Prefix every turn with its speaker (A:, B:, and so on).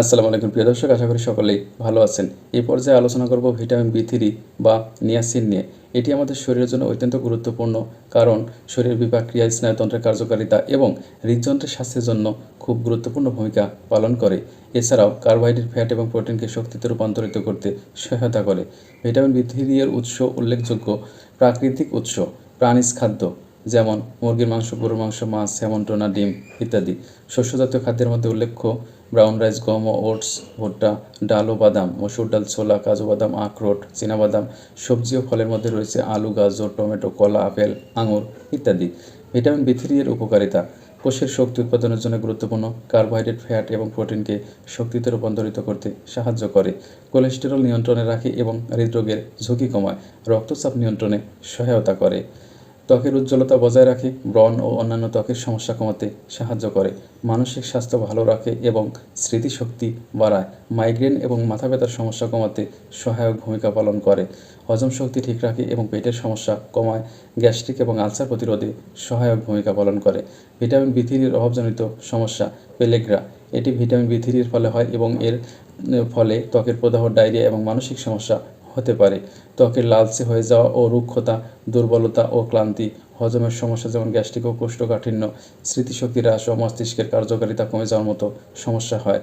A: আসসালামু আলাইকুম, প্রিয় দর্শক, আশা করি সকলেই ভালো আছেন। এই পর্যায়ে আলোচনা করব ভিটামিন বি থ্রি বা নিয়াসিন নিয়ে। এটি আমাদের শরীরের জন্য অত্যন্ত গুরুত্বপূর্ণ কারণ শরীরের বিপাক, ক্রিয়া, স্নায়ুতন্ত্রের কার্যকারিতা এবং হৃদযন্ত্রের স্বাস্থ্যের জন্য খুব গুরুত্বপূর্ণ ভূমিকা পালন করে। এছাড়াও কার্বোহাইড্রেট, ফ্যাট এবং প্রোটিনকে শক্তিতে রূপান্তরিত করতে সহায়তা করে। ভিটামিন বি থ্রি এর উৎস উল্লেখযোগ্য প্রাকৃতিক উৎস, প্রাণীজ খাদ্য, যেমন মুরগির মাংস, গরুর মাংস, মাছ স্যামন টোনা ডিম ইত্যাদি। শস্যজাতীয় খাদ্যের মধ্যে উল্লেখ্য ব্রাউন রাইস, গম ও ওটস, ভুট্টা, ডাল ও বাদাম, মসুর ডাল, ছোলা, কাজু বাদাম, আখরোট চীনাবাদাম সবজি ও ফলের মধ্যে রয়েছে আলু, গাজর, টমেটো, কলা, আপেল, আঙুর ইত্যাদি। ভিটামিন বি থ্রি এর উপকারিতা। কোষের শক্তি উৎপাদনের জন্য গুরুত্বপূর্ণ। কার্বোহাইড্রেট, ফ্যাট এবং প্রোটিনকে শক্তিতে রূপান্তরিত করতে সাহায্য করে। কোলেস্টেরল নিয়ন্ত্রণে রাখে এবং হৃদরোগের ঝুঁকি কমায়। রক্তচাপ নিয়ন্ত্রণে সহায়তা করে। ত্বকের উজ্জ্বলতা বজায় রাখে, ব্রণ ও অন্যান্য ত্বকের সমস্যা কমাতে সাহায্য করে। মানসিক স্বাস্থ্য ভালো রাখে এবং স্মৃতিশক্তি বাড়ায়। মাইগ্রেন এবং মাথা ব্যথার সমস্যা কমাতে সহায়ক ভূমিকা পালন করে। হজম শক্তি ঠিক রাখে এবং পেটের সমস্যা কমায়। গ্যাস্ট্রিক এবং আলসার প্রতিরোধে সহায়ক ভূমিকা পালন করে। ভিটামিন বি থ্রির অভাবজনিত সমস্যা, পেলেগ্রা। এটি ভিটামিন বি থ্রির ফলে হয় এবং এর ফলে ত্বকের প্রদাহ, ডায়রিয়া এবং মানসিক সমস্যা হতে পারে। ত্বকের লালচে হয়ে যাওয়া ও রুক্ষতা, দুর্বলতা ও ক্লান্তি, হজমের সমস্যা যেমন গ্যাস্ট্রিক ও কোষ্ঠকাঠিন্য, স্মৃতিশক্তি হ্রাস ও মস্তিষ্কের কার্যকারিতা কমে যাওয়ার মতো সমস্যা হয়।